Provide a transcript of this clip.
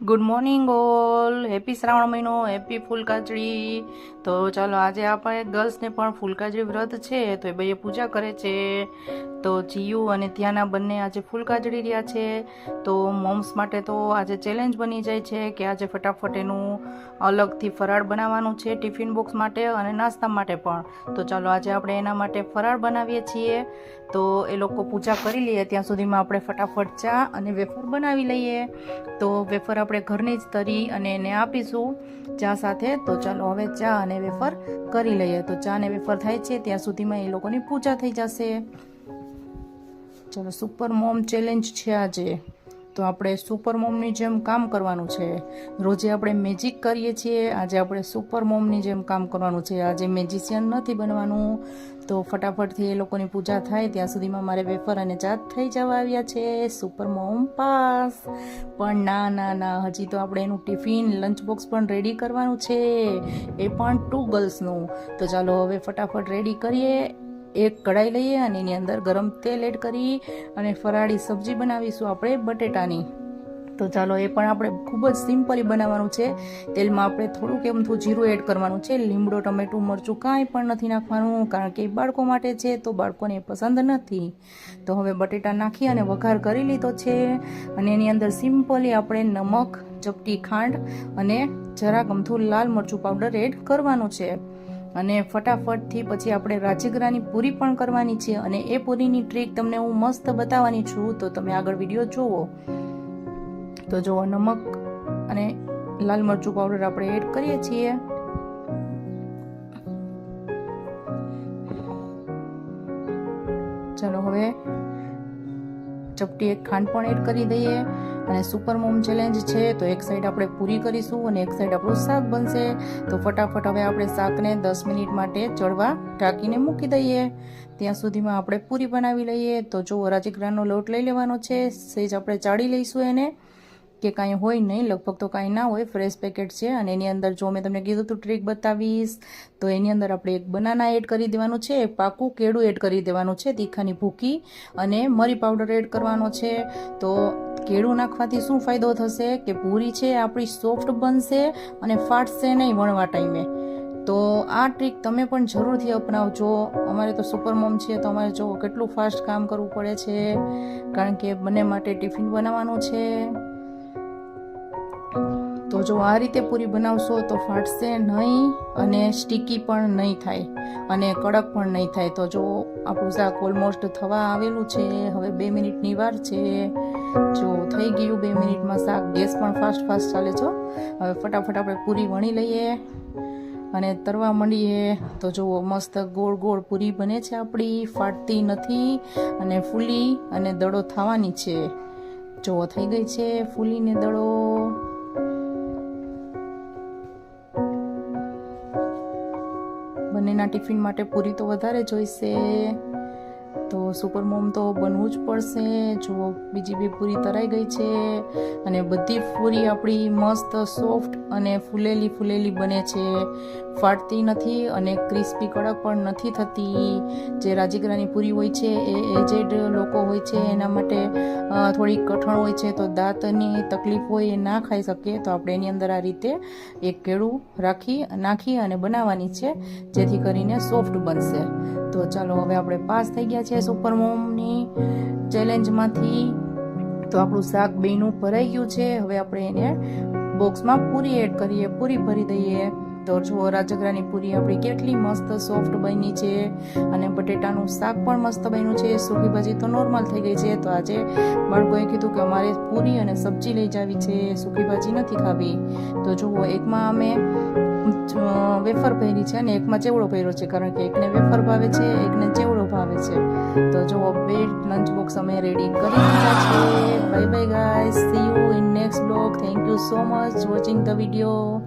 Good morning all happy Shravan મહિનો happy ફૂલકાચડી તો ચાલો આજે આપણે ગર્લ્સને પણ ફૂલકાચડી વ્રત છે, તો એ ભાઈએ પૂજા કરે છે. તો જીયુ અને ત્યાંના બંને આજે ફૂલકાચડી રહ્યા છે. તો મોમ્સ માટે તો આજે ચેલેન્જ બની જાય છે કે આજે ફટાફટ એનું અલગથી ફરાળ બનાવવાનું છે ટિફિન બોક્સ માટે અને નાસ્તા માટે પણ. તો ચાલો આજે આપણે એના માટે ફરાળ બનાવીએ છીએ. તો એ લોકો પૂજા કરી લઈએ ત્યાં સુધીમાં આપણે ફટાફટ ચા અને વેફર બનાવી લઈએ. તો વેફર આપણે ઘરની જ તરી અને એને આપીશું. ચા સાથે તો ચાલો હવે ચા અને વેફર કરી લઈએ. તો ચા અને વેફર થાય છે, ત્યાં સુધીમાં એ લોકોની પૂજા થઈ જશે. ચલો સુપર મોમ ચેલેન્જ છે આજે. તો આપણે સુપર મોમની જેમ કામ કરવાનું છે. રોજે આપણે મેજિક કરીએ છીએ. આજે આપણે સુપર મોમની જેમ કામ કરવાનું છે. આજે મેજિશિયન નથી બનવાનું. તો ફટાફટથી એ લોકોની પૂજા થાય. ત્યાં સુધીમાં મારે વેફર અને ચાત થઈ જવા આવ્યા છે. Super mom pass. પણ ના ના ના. હજી તો આપણે એનું ટિફિન લંચ બોક્સ પણ રેડી કરવાનું છે. એ પણ ટુ ગર્લ્સનું તો ચાલો હવે ફટાફટ રેડી કરીએ. એક કઢાઈ લઈએ અને એની અંદર ગરમ તેલ એડ કરી અને ફરાળી સબ્જી બનાવીશું આપણે બટેટાની. તો ચાલો એ પણ આપણે ખૂબ જ સિમ્પલી બનાવવાનું છે. તેલમાં આપણે થોડુંક એમ થોડું જીરું એડ કરવાનું છે. લીમડો, ટમેટું, મરચું કાંઈ પણ નથી નાખવાનું કારણ કે બાળકો માટે છે તો બાળકોને પસંદ નથી. તો હવે બટેટા નાખી અને વઘાર કરી લીધો છે અને એની અંદર સિમ્પલી આપણે નમક, ચપટી ખાંડ અને જરાક અમથું લાલ મરચું પાવડર એડ કરવાનું છે. અને ફટાફટથી પછી આપણે રાજગરાની પૂરી પણ કરવાની છે અને એ પૂરીની ટ્રીક તમને હું મસ્ત બતાવવાની છું, તો તમે આગળ વીડિયો જુઓ. તો જુઓ નમક અને લાલ મરચું પાવડર આપણે એડ કરીએ છીએ. ચાલો હવે ચપટી એક ખાંડ પણ એડ કરી દઈએ. અને સુપર મોમ ચેલેન્જ છે, તો એક સાઈડ આપણે પૂરી કરીશું અને એક સાઈડ આપણું શાક બનશે. તો ફટાફટ હવે આપણે શાકને દસ મિનિટ માટે ચડવા ઢાંકીને મૂકી દઈએ. ત્યાં સુધીમાં આપણે પૂરી બનાવી લઈએ. તો જો રાજગરાનો લોટ લઈ લેવાનો છે, સેજ આપણે ચાળી લઈશું એને. કે કાંઈ હોય નહીં, લગભગ તો કાંઈ ના હોય ફ્રેશ પેકેટ છે અને એની અંદર જો મેં તમને કીધું હતું ટ્રીક બતાવીશ, તો એની અંદર આપણે એક બનાના એડ કરી દેવાનું છે પાકું કેળું એડ કરી દેવાનું છે, તીખાની ભૂકી અને મરી પાવડર એડ કરવાનો છે. તો કેળું નાખવાથી શું ફાયદો થશે? કે પૂરી છે, આપણી સોફ્ટ બનશે અને ફાટશે નહીં વણવા ટાઈમે. તો આ ટ્રીક તમે પણ જરૂરથી અપનાવજો. અમારે તો સુપર મોમ છે તો અમારે જો કેટલું ફાસ્ટ કામ કરવું પડે છે. કારણ કે બંને માટે ટિફિન બનાવવાનું છે. તો જો આ રીતે પૂરી બનાવશો તો ફાટશે નહીં અને સ્ટીકી પણ નહીં થાય અને કડક પણ નહીં થાય. તો જો આપણું શાક ઓલમોસ્ટ થવા આવેલું છે, હવે બે મિનિટની વાર છે. જો થઈ ગયું બે મિનિટમાં શાક, ગેસ પણ ફાસ્ટ ફાસ્ટ ચાલે છો હવે ફટાફટ આપણે પૂરી વણી લઈએ અને તરવા માંડીએ. તો જુઓ મસ્ત ગોળ ગોળ પૂરી બને છે આપણી, ફાટતી નથી અને ફૂલી અને દડો થવાની છે. જુઓ થઈ ગઈ છે ફૂલીને દડો. બંનેના ટિફિન માટે પૂરી તો વધારે જોઈશે તો સુપર મોમ તો બનવું જ પડશે. જુઓ, બીજી બી પૂરી તરાઈ ગઈ છે અને બધી પૂરી આપણી મસ્ત, સોફ્ટ અને ફૂલેલી ફૂલેલી બને છે. ફાટતી નથી અને ક્રિસ્પી કડક પણ નથી થતી. જે રાજીગરાની પૂરી હોય છે એ એજેડ લોકો હોય છે, એના માટે થોડી કઠણ હોય છે તો દાંતની તકલીફ હોય એ ના ખાઈ શકે. તો આપણે એની અંદર આ રીતે એક કેળું રાખી, નાખી અને બનાવવાની છે, જેથી કરીને સોફ્ટ બનશે. તો ચાલો, હવે આપણે પાસ થઈ ગયા છે સુપર મોમની ચેલેન્જમાંથી તો આપણું શાક બેનું ભરાઈ ગયું છે. હવે આપણે એને બોક્સમાં પૂરી એડ કરીએ, પૂરી ભરી દઈએ. તો જુઓ રાજગરાની પૂરી આપણી કેટલી મસ્ત સોફ્ટ બની છે અને બટેટાનું શાક પણ મસ્ત બન્યું છે. સૂકી ભાજી તો નોર્મલ થઈ ગઈ છે. તો આજે બાળકોએ કીધું કે અમારે પૂરી અને સબ્જી લઈ જાવી છે. સૂકી ભાજી નથી ખાવી. તો જુઓ, એકમાં અમે વેફર પહેરી છે અને એકમાં ચેવડો પહેર્યો છે કારણ કે એકને વેફર ભાવે છે, એકને ચેવડો ભાવે છે. તો જુઓ બે લંચ બોક્સ અમે રેડી કરી દીધા છે. Bye bye guy see you in next blog thank you so much watching the video